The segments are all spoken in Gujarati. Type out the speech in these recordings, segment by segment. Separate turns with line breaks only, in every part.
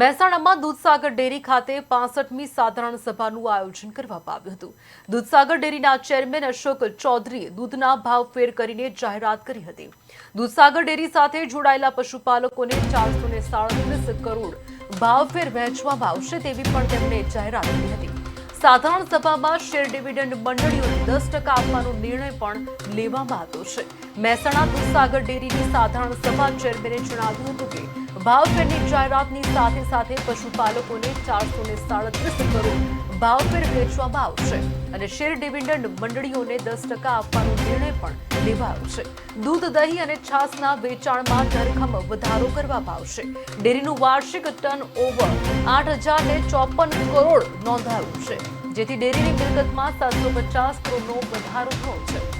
મહેસાણામાં દૂધસાગર ડેરી ખાતે પાસઠમી સાધારણ સભાનું આયોજન કરવામાં આવ્યું હતું. દૂધસાગર ડેરીના ચેરમેન અશોક ચૌધરીએ દૂધના ભાવ ફેર કરીને જાહેરાત કરી હતી. દૂધસાગર ડેરી સાથે જોડાયેલા પશુપાલકોને ચારસો ને સાડત્રીસ કરોડ ભાવફેર વહેંચવામાં આવશે તેવી પણ તેમણે જાહેરાત કરી હતી. સાધારણ સભામાં શેર ડિવિડન્ડ મંડળીઓને દસ ટકા આપવાનો નિર્ણય પણ લેવામાં આવ્યો છે. મહેસાણા દૂધસાગર ડેરીની સાધારણ સભા ચેરમેને જણાવ્યું હતું કે ભાવફેરની જાહેરાતની સાથે સાથે પશુપાલકોને ચારસો ને સાડત્રીસ કરોડ ભાવફેર વેચવામાં આવશે અને શેર ડિવિડન્ડ મંડળીઓને દસ ટકા આપવાનો નિર્ણય પણ લેવાયો છે. દૂધ, દહીં અને છાસના વેચાણમાં ધરખમ વધારો કરવામાં આવશે. ડેરીનું વાર્ષિક ટર્ન ઓવર આઠ હજાર ને ચોપન કરોડ નોંધાયું છે, જેથી ડેરીની મિલકતમાં સાતસો પચાસ કરોડનો વધારો થયો છે.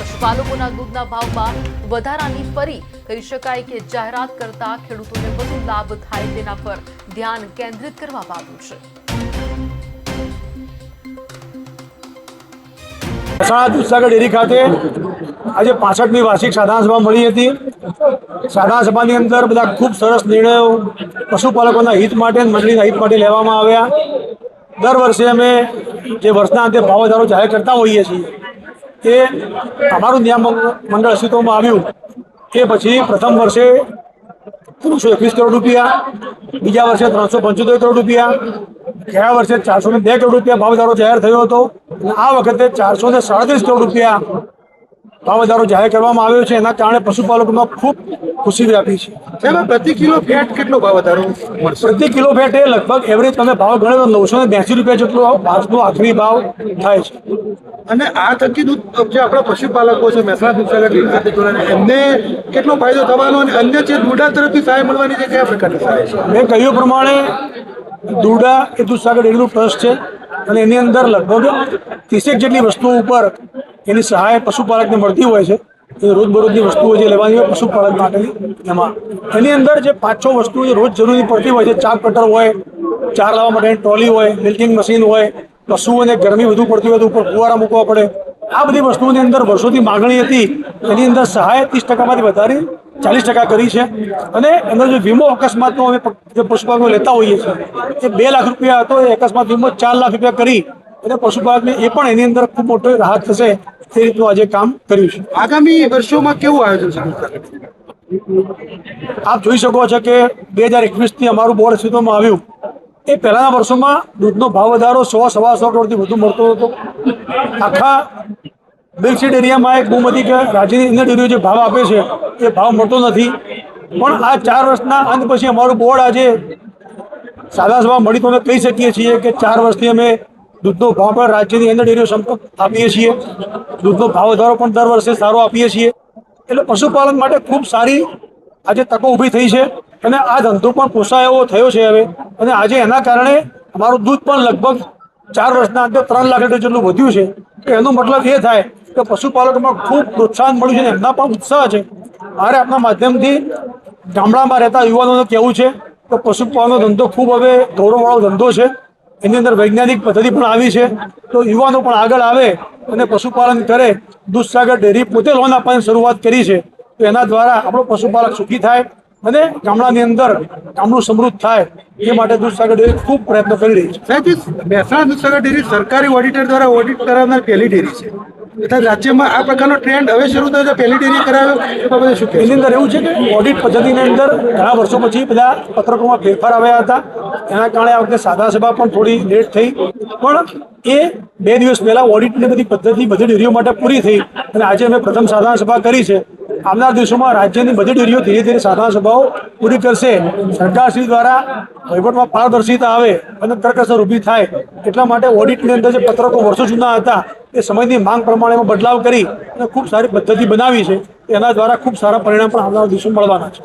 પશુપાલકોના દૂધના ભાવમાં વધારાની ફરી કહી શકાય કે જાહેરાત કરતા ખેડૂતોને વધુ લાભ થાય તેના પર ધ્યાન કેન્દ્રિત કરવામાં આવ્યું છે.
મહેસાણા દૂધસાગર ડેરી ખાતે આજે પાસઠમી વાર્ષિક સાધારણ સભા મળી હતી. સાધારણ સભાની અંદર બધા ખૂબ સરસ નિર્ણયો પશુપાલકોના હિત માટે, મંડળીના હિત માટે લેવામાં આવ્યા. દર વર્ષે અમે જે વર્ષના અંતે ભાવ વધારો જાહેર કરતા હોઈએ છીએ એ અમારું નિયામક મંડળ અસ્તિત્વમાં આવ્યું એ પછી પ્રથમ વર્ષે ત્રણસો એકવીસ કરોડ રૂપિયા, બીજા વર્ષે ત્રણસો પંચોતેર કરોડ રૂપિયા, ગયા વર્ષે ચારસો ને બે કરોડ રૂપિયા ભાવ જાહેર થયો હતો અને આ વખતે ચારસો ને સાડત્રીસ કરોડ રૂપિયા ભાવ વધારો જાહેર કરવામાં આવ્યો છે એના કારણે પશુપાલકોમાં ખૂબ ખુશી વ્યાપી છે.
પ્રતિ કિલો ફેટ કેટલો ભાવ વધારો
પ્રતિ કિલો ફેટ એ લગભગ એવરેજ તમે ભાવ ગણો તો નવસો ને બ્યાસી રૂપિયા જેટલો આજનો આખરી ભાવ થાય છે.
અને આ થકી દૂધ જે આપણા પશુપાલકો છે મહેસાણા દૂધ એમને કેટલો ફાયદો થવાનો અને અન્ય જે દૂધા તરફથી સહાય મળવાની છે કયા પ્રકારની સહાય છે?
મેં કહ્યું પ્રમાણે દૂડા એ દૂધસાગર ડેરીનું ટ્રસ્ટ છે અને એની અંદર લગભગ ત્રીસેક જેટલી વસ્તુઓ ઉપર એની સહાય પશુપાલકને મળતી હોય છે. એ રોજબરોજની વસ્તુઓ જે લેવાની હોય પશુપાલક માટેની એમાં એની અંદર જે પાંચ છ વસ્તુઓ જે રોજ જરૂરી પડતી હોય છે, ચાર કટર હોય, ચાર લાવવા માટેની ટ્રોલી હોય મિલ્કિંગ મશીન હોય પશુઓને ગરમી વધુ પડતી હોય તો ઉપર ફુવારા મૂકવા પડે. આ બધી વસ્તુઓની અંદર વર્ષોથી માગણી હતી. એની અંદર સહાય ત્રીસ ટકામાંથી વધારી ચાલીસ ટકા કરી છે. અને એનો જે વીમો અકસ્માતનો અમે જે પશુપાલકો લેતા હોઈએ છીએ, એ બે લાખ રૂપિયા હતો. એ અકસ્માત વીમો ચાર લાખ રૂપિયા કરી. અને પશુપાલકને એ પણ એની અંદર ખૂબ મોટો રાહત થશે. તે રીતનું આજે કામ કર્યું છે.
આગામી વર્ષોમાં કેવું આયોજન
આપ જોઈ શકો છો કે બે હજાર એકવીસથી અમારું બોર્ડ અસ્તિત્વમાં આવ્યું. એ પહેલાંના વર્ષોમાં દૂધનો ભાવ વધારો સો સવા સો કરોડથી વધુ મળતો હતો. આખા મિલ્કશીટ એરિયામાં એક બહુમતી કે રાજ્યની અંદર ડેરીઓ જે ભાવ આપે છે એ ભાવ મળતો નથી. પણ આ ચાર વર્ષના અંત પછી અમારું બોર્ડ આજે સાદા સભા મળી તો અમે કહી શકીએ છીએ કે ચાર વર્ષથી અમે દૂધનો ભાવ પણ રાજ્યની અંદર ડેરીઓ સંપર્ક આપીએ છીએ. દૂધનો ભાવ વધારો પણ દર વર્ષે સારો આપીએ છીએ. એટલે પશુપાલન માટે ખૂબ સારી આજે તકો ઊભી થઈ છે અને આ ધંધો પણ પોસાય એવો થયો છે હવે. અને આજે એના કારણે અમારું દૂધ પણ લગભગ ચાર વર્ષના અંતે ત્રણ લાખ લીટર જેટલું વધ્યું છે. તો એનો મતલબ એ થાય કે પશુપાલકોમાં ખૂબ પ્રોત્સાહન મળ્યું છે એમના પણ ઉત્સાહ છે. મારે આપના માધ્યમથી ગામડામાં રહેતા યુવાનોને કહેવું છે કે પશુપાલનનો ધંધો ખૂબ હવે ગૌરવવાળો ધંધો છે. એની અંદર વૈજ્ઞાનિક પદ્ધતિ પણ આવી છે. તો યુવાનો પણ આગળ આવે અને પશુપાલન કરે. દૂધસાગર ડેરી પોતે લોન આપવાની શરૂઆત કરી છે. તો એના દ્વારા આપણો પશુપાલક સુખી થાય અને ગામડાની અંદર ગામડું સમૃદ્ધ થાય. એ માટે દૂધસાગર ડેરી ખૂબ પ્રયત્ન કરી રહી છે.
સાહેબ મહેસાણા દૂધસાગર ડેરી સરકારી ઓડિટર દ્વારા ઓડિટ કરાવનાર પહેલી ડેરી છે. તથા રાજ્યમાં આ પ્રકારનો ટ્રેન્ડ હવે શરૂ થયો છે. પહેલી કરાવ્યો એ બાબતે શું
એની અંદર એવું છે કે ઓડિટ પદ્ધતિની અંદર ઘણા વર્ષો પછી બધા પત્રકોમાં ફેરફાર આવ્યા હતા. એના કારણે આ વખતે સાદા સભા પણ થોડી લેટ થઈ. પણ એ બે દિવસ પહેલાં ઓડિટની બધી પદ્ધતિ, બધી ડેરીઓ માટે પૂરી થઈ અને આજે અમે પ્રથમ સાધારણ સભા કરી છે. આવનાર દિવસોમાં રાજ્યની બધી ડેરીઓ ધીરે ધીરે સાધારણ સભાઓ પૂરી કરશે. સરકારશ્રી દ્વારા વહીવટમાં પારદર્શિતા આવે અને કરકસર ઊભી થાય. એટલા માટે ઓડિટની અંદર જે પત્રકો વર્ષો જૂના હતા એ સમયની માંગ પ્રમાણેમાં બદલાવ કરી અને ખૂબ સારી પદ્ધતિ બનાવી છે. એના દ્વારા ખૂબ સારા પરિણામ પણ આવનારા દિવસો મળવાના છે.